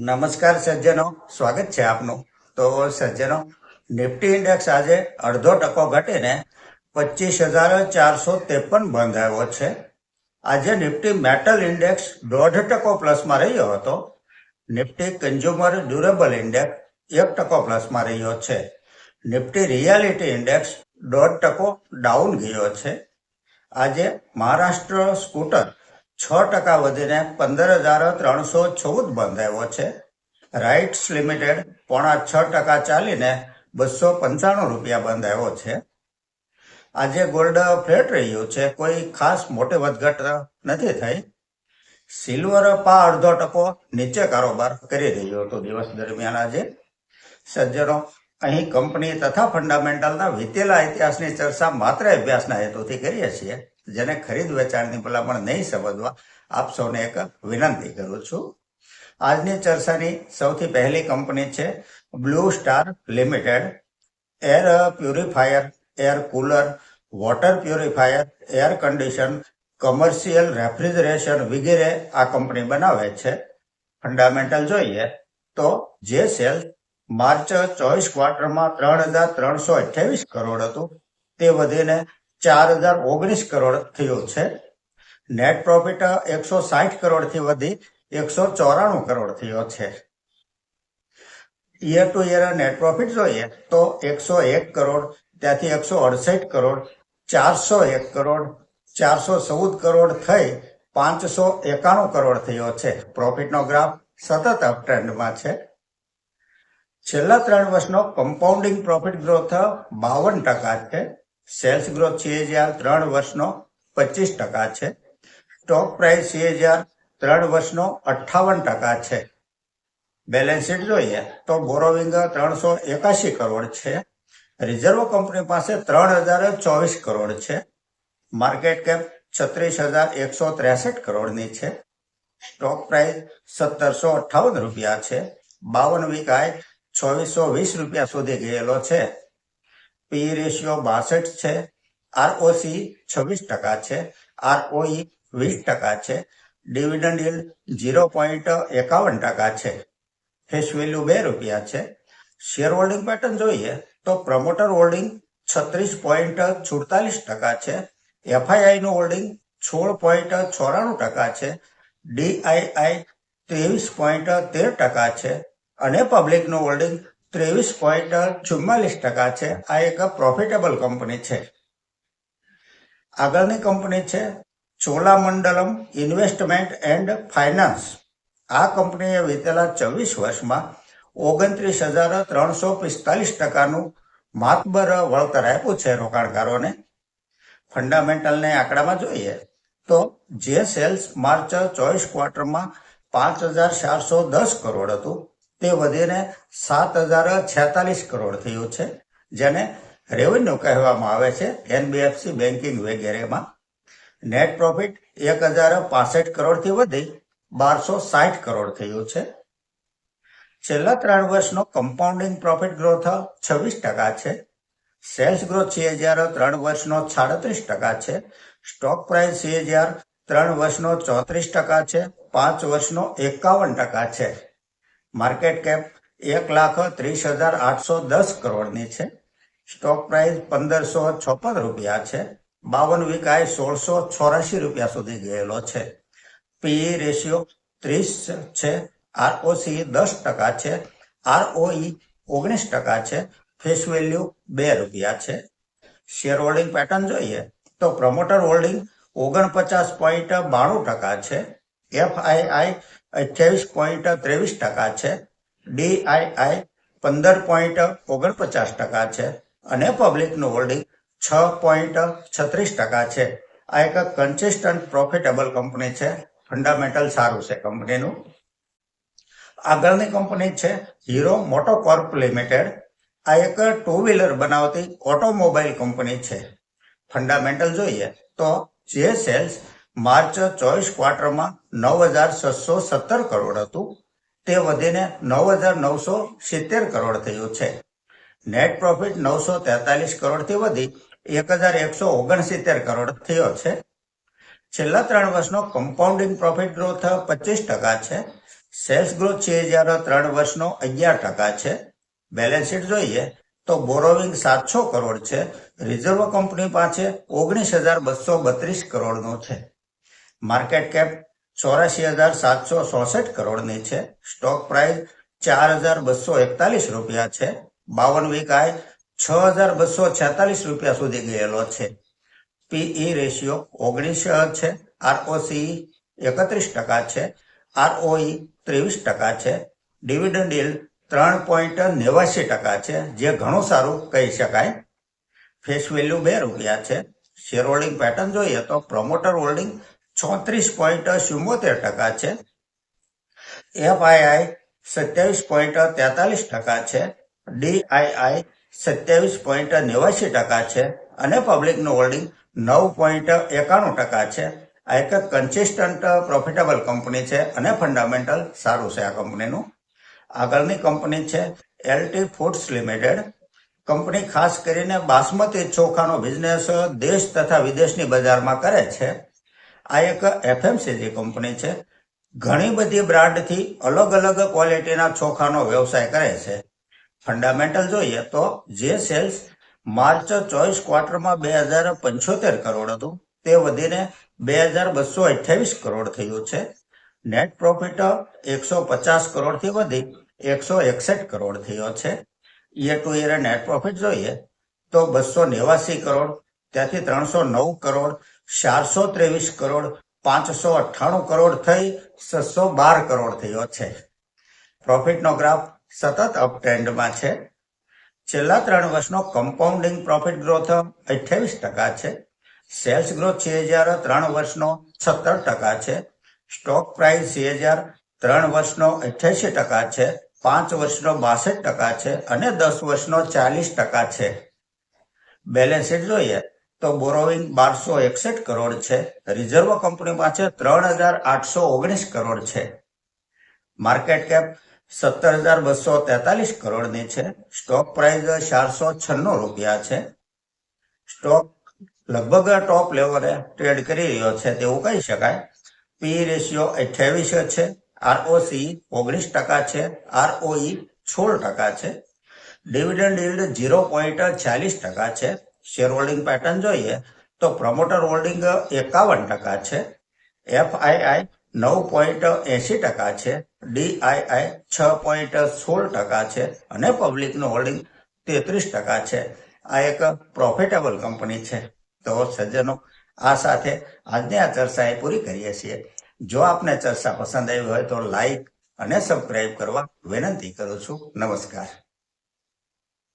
નમસ્કાર સજ્જનો, સ્વાગત છે આપનું. તો સજ્જનો, નિફ્ટી ઇન્ડેક્સ આજે અડધો ટકો ઘટીને પચીસ હજાર ચારસો ત્રેપન બંધ આવ્યો છે. આજે નિફ્ટી મેટલ ઇન્ડેક્સ દોઢ ટકો પ્લસમાં રહ્યો હતો. નિફ્ટી કન્ઝ્યુમર ડ્યુરેબલ ઇન્ડેક્સ એક ટકો પ્લસમાં રહ્યો છે. નિફ્ટી રિયાલિટી ઇન્ડેક્સ દોઢ ટકો ડાઉન ગયો છે. આજે મહારાષ્ટ્ર સ્કૂટર છ ટકા વધીને પંદર હજાર ત્રણસો ચૌદ બંધ આવ્યો છે. રાઇટ્સ લિમિટેડ પોણા છ ટકા ચાલીને બસો પંચાણું રૂપિયા બંધ આવ્યો છે. આજે ગોલ્ડ ફ્લેટ રહ્યું છે. કોઈ ખાસ મોટી વધઘટ નથી થઈ. સિલ્વર પા અડધો ટકો નીચે કારોબાર કરી રહ્યો હતો દિવસ દરમિયાન આજે. સજ્જનો, અહીં કંપની તથા ફંડામેન્ટલના વીતેલા ઇતિહાસની ચર્ચા માત્ર અભ્યાસના હેતુથી કરીએ છીએ. જેને ખરીદ વેચાણની ભલામણ નહીં સમજવા આપ સૌને એક વિનંતી કરું છું. આજની ચર્ચાની સૌથી પહેલી કંપની છે blue star limited. Air purifier, air cooler, water purifier, air condition, commercial refrigeration વગેરે આ કંપની બનાવે છે. ફંડામેન્ટલ જોઈએ તો જે સેલ માર્ચ ચોવીસ ક્વાર્ટરમાં ત્રણ હજાર ત્રણસો અઠ્યાવીસ કરોડ હતું. તે વધીને ચાર હજાર ઓગણીસ કરોડ થયો છે. નેટ પ્રોફિટ એકસો સાઠ કરોડથી વધી એકસો ચોરાણું કરોડ થયો છે. Year to year net profit જોઈએ તો એકસો એક કરોડ, ત્યાંથી એકસો અડસઠ કરોડ, ચારસો એક કરોડ, ચારસો ચૌદ કરોડ થઈ પાંચસો એકાણું કરોડ થયો છે. પ્રોફિટનો ગ્રાફ સતત અપ ટ્રેન્ડમાં છે. છેલ્લા ત્રણ વર્ષનો કમ્પાઉન્ડિંગ પ્રોફિટ ગ્રોથ બાવન ટકા છે. સેલ્સ ગ્રોથ સીએજીઆર ત્રણ વર્ષનો પચીસ ટકા છે. સ્ટોક પ્રાઇસ સીએજીઆર ત્રણ વર્ષનો અઠ્ઠાવન ટકા છે. બેલેન્સ શીટ જોઈએ તો બોરોવિંગ ત્રણસો એકાશી કરોડ છે. રિઝર્વ કંપની પાસે ત્રણ હજાર ચોવીસ કરોડ છે. માર્કેટ કેપ છત્રીસ હજાર એકસો ત્રેસઠ કરોડની છે. સ્ટોક પ્રાઇસ સત્તરસો અઠ્ઠાવન રૂપિયા છે. બાવન વીક આય ચોવીસો વીસ રૂપિયા સુધી ગયેલો છે. પી રેશિયો બાસઠ છે. આરઓસી છવ્વીસ ટકા છે. આરઓઈ વીસ ટકા છે. ડિવિડન્ડ yield ઝીરો પોઈન્ટ એકાવન ટકા છે. ફેસ વેલ્યુ બે રૂપિયા છે. શેર હોલ્ડિંગ પેટર્ન જોઈએ તો પ્રમોટર હોલ્ડિંગ છત્રીસ પોઈન્ટ સુડતાલીસ ટકા છે. એફઆઈઆઈ નું હોલ્ડિંગ સોળ પોઈન્ટ ચોરાણું ટકા છે. ડીઆઈઆઈ ત્રેવીસ પોઈન્ટ તેર ટકા છે. અને પબ્લિકનું હોલ્ડિંગ ત્રેવીસ પોઈન્ટ ચુમ્માલીસ ટકા છે. આ એક પ્રોફિટેબલ કંપની છે. આગળની કંપની છે ચોલામંડલમ ઇન્વેસ્ટમેન્ટ એન્ડ ફાઇનાન્સ આ કંપનીએ વીતેલા ચોવીસ વર્ષમાં ઓગણત્રીસ હજાર ત્રણસો પિસ્તાલીસ ટકાનું માતબર વળતર આપ્યું છે રોકાણકારોને. ફંડામેન્ટલને આંકડામાં જોઈએ તો જે સેલ્સ માર્ચ ચોવીસ ક્વાર્ટરમાં પાંચ હજાર ચારસો દસ કરોડ હતું. તે વધીને સાત હજાર છેતાલીસ કરોડ થયું છે, જેને રેવન્યુ કહેવામાં આવે છે એનબીએફસી બેન્કિંગ વગેરેમાં. નેટ પ્રોફિટ એક હજાર પાસઠ કરોડથી વધી બારસો સાઠ કરોડ થયું છે. છેલ્લા ત્રણ વર્ષનો કમ્પાઉન્ડિંગ પ્રોફિટ ગ્રોથ છવ્વીસ ટકા છે. સેલ્સ ગ્રોથ સીએજીઆર ત્રણ વર્ષનો સાડત્રીસ ટકા છે. સ્ટોક પ્રાઇસ સીએજીઆર ત્રણ વર્ષનો ચોત્રીસ ટકા છે. પાંચ વર્ષનો એકાવન ટકા છે. માર્કેટ કેપ એક લાખ ત્રીસ હજાર આઠસો દસ કરોડની છે. સ્ટોક પ્રાઇસ પંદરસો છપ્પન રૂપિયા છે. બાવન વિકાય સોળસો ચોરાશી રૂપિયા સુધી ગયેલો છે. પીઈ રેશિયો ત્રીસ છે. આરઓસી દસ ટકા છે. આરઓઈ ઓગણીસ ટકા છે. ફેસ વેલ્યુ બે રૂપિયા છે. શેર હોલ્ડિંગ પેટર્ન જોઈએ તો પ્રમોટર હોલ્ડિંગ ઓગણપચાસ પોઈન્ટ બાણું ટકા છે. એફઆઈઆઈ અઠ્યાવીસ પોઈન્ટ ત્રેવીસ ટકા છે. ડીઆઈઆઈ પંદર પોઈન્ટ ઓગણપચાસ ટકા છે અને પબ્લિકનું હોલ્ડિંગ છ પોઈન્ટ છત્રીસ ટકા છે. આ એક કન્સિસ્ટન્ટ પ્રોફિટેબલ કંપની છે. ફંડામેન્ટલ સારું છે કંપનીનું. આગળની કંપની છે હીરો મોટોકોર્પ લિમિટેડ આ એક ટુ વ્હીલર બનાવતી ઓટોમોબાઈલ કંપની છે. ફંડામેન્ટલ જોઈએ તો જે સેલ્સ માર્ચ ચોવીસ ક્વાર્ટરમાં નવ હજાર છસો સત્તર કરોડ હતું. તે વધીને નવ હજાર નવસો સિત્તેર કરોડ થયું છે. નેટ પ્રોફિટ નવસો તેતાલીસ કરોડથી વધી એક હજાર એકસો ઓગણસિત્તેર કરોડ થયો છે. છેલ્લા ત્રણ વર્ષનો કમ્પાઉન્ડિંગ પ્રોફિટ ગ્રોથ પચીસ ટકા છે. સેલ્સ ગ્રોથ છે જ્યારે ત્રણ વર્ષનો અગિયાર ટકા છે. બેલેન્સ શીટ જોઈએ તો બોરોવિંગ સાતસો કરોડ છે. રિઝર્વ કંપની પાસે ઓગણીસ હજાર બસો બત્રીસ કરોડનું છે. માર્કેટ કેપ ચોરાશી હજાર સાતસો ચોસઠ કરોડની છે. સ્ટોક પ્રાઇસ ચાર હજાર બસો એકતાલીસ રૂપિયા છે. બાવન વીક આય છ હજાર બસો છેતાલીસ રૂપિયા સુધી ગયેલો છે. પીઈ રેશિયો ઓગણીસ છે. આરઓસી એકત્રીસ ટકા છે. આરઓઈ ત્રેવીસ ટકા છે. ડિવિડન્ડ ડીલ ત્રણ પોઈન્ટ નેવાસી ટકા છે, જે ઘણું સારું કહી શકાય. ફેસ વેલ્યુ બે રૂપિયા છે. શેર હોલ્ડિંગ પેટર્ન જોઈએ તો પ્રમોટર હોલ્ડિંગ ચોત્રીસ પોઈન્ટ ચુમ્મોતેર ટકા છે. એફઆઈઆઈ સત્યાવીસ પોઈન્ટ તેતાલીસ ટકા છે. ડીઆઈઆઈ સત્યાવીસ પોઈન્ટ નેવાસી ટકા છે. અને પબ્લિકનું હોલ્ડિંગ નવ પોઈન્ટ એકાણું ટકા છે. આ એક કન્સિસ્ટન્ટ પ્રોફિટેબલ કંપની છે અને ફંડામેન્ટલ સારું છે આ કંપનીનું આગળની કંપની છે એલટી ફૂડ્સ લિમિટેડ. કંપની ખાસ કરીને બાસમતી ચોખાનો બિઝનેસ દેશ તથા વિદેશની બજારમાં કરે છે. આ એક એફએમસીજી કંપની છે. ઘણી બધી બ્રાન્ડથી અલગ અલગ ક્વોલિટીના ચોખાનો વ્યવસાય કરે છે. ફંડામેન્ટલ જોઈએ તો જે સેલ્સ માર્ચ ચોવીસ ક્વાર્ટરમાં બે હજાર પંચોતેર કરોડ હતું, તે વધીને બે હજાર બસો અઠ્યાવીસ કરોડ થયું છે. નેટ પ્રોફિટ એકસો પચાસ કરોડથી વધી, એકસો એકસઠ કરોડ થયો છે. Year to year net profit જોઈએ તો બસો નેવાસી કરોડ, ત્યાંથી ત્રણસો નવ કરોડ ચારસો ત્રેવીસ કરોડ, પાંચસો અઠ્ઠાણું કરોડ થઈ, છસો બાર કરોડ થયો છે. પ્રોફિટનો ગ્રાફ સતત અપ ટ્રેન્ડમાં છે. છેલ્લા ત્રણ વર્ષનો કમ્પાઉન્ડિંગ પ્રોફિટ ગ્રોથ અઠ્યાવીસ ટકા છે. સેલ્સ ગ્રોથ છે હજાર ત્રણ વર્ષનો સત્તર ટકા છે. સ્ટોક પ્રાઇસ છે હજાર ત્રણ વર્ષનો અઠ્યાસી ટકા છે. પાંચ વર્ષનો બાસઠ ટકા છે અને દસ વર્ષનો ચાલીસ ટકા છે. બેલેન્સ શીટ જોઈએ. તો બોરોવિંગ બારસો એકસઠ કરોડ છે. રિઝર્વ કંપની પાસે ત્રણ હજાર આઠસો ઓગણીસ કરોડ છે. માર્કેટ કેપ સત્તર હજાર બસો તેતાલીસ કરોડની છે. સ્ટોક પ્રાઇસ ચારસો છન્નું રૂપિયા છે. સ્ટોક લગભગ ટોપ લેવલે ટ્રેડ કરી રહ્યો છે તેવું કહી શકાય. પી રેશિયો અઠ્યાવીસ છે. આરઓસી ઓગણીસ ટકા છે. આરઓઈ સોળ ટકા છે. ડિવિડન્ડ યીલ્ડ ઝીરો પોઈન્ટ ચાલીસ ટકા છે. શેર હોલ્ડિંગ પેટર્ન જોઈએ, તો પ્રમોટર હોલ્ડિંગ એકાવન ટકા છે, એફઆઈઆઈ નવ પોઈન્ટ એસી ટકા છે, ડીઆઈઆઈ છ પોઈન્ટ સોળ ટકા છે અને પબ્લિકનું હોલ્ડિંગ તેત્રીસ ટકા છે. આ એક પ્રોફિટેબલ કંપની છે. તો સજ્જનો, આ સાથે આજની આ ચર્ચા એ પૂરી કરીએ છીએ. જો આપને ચર્ચા પસંદ આવી હોય તો લાઈક અને સબસ્ક્રાઇબ કરવા વિનંતી કરું છું. નમસ્કાર.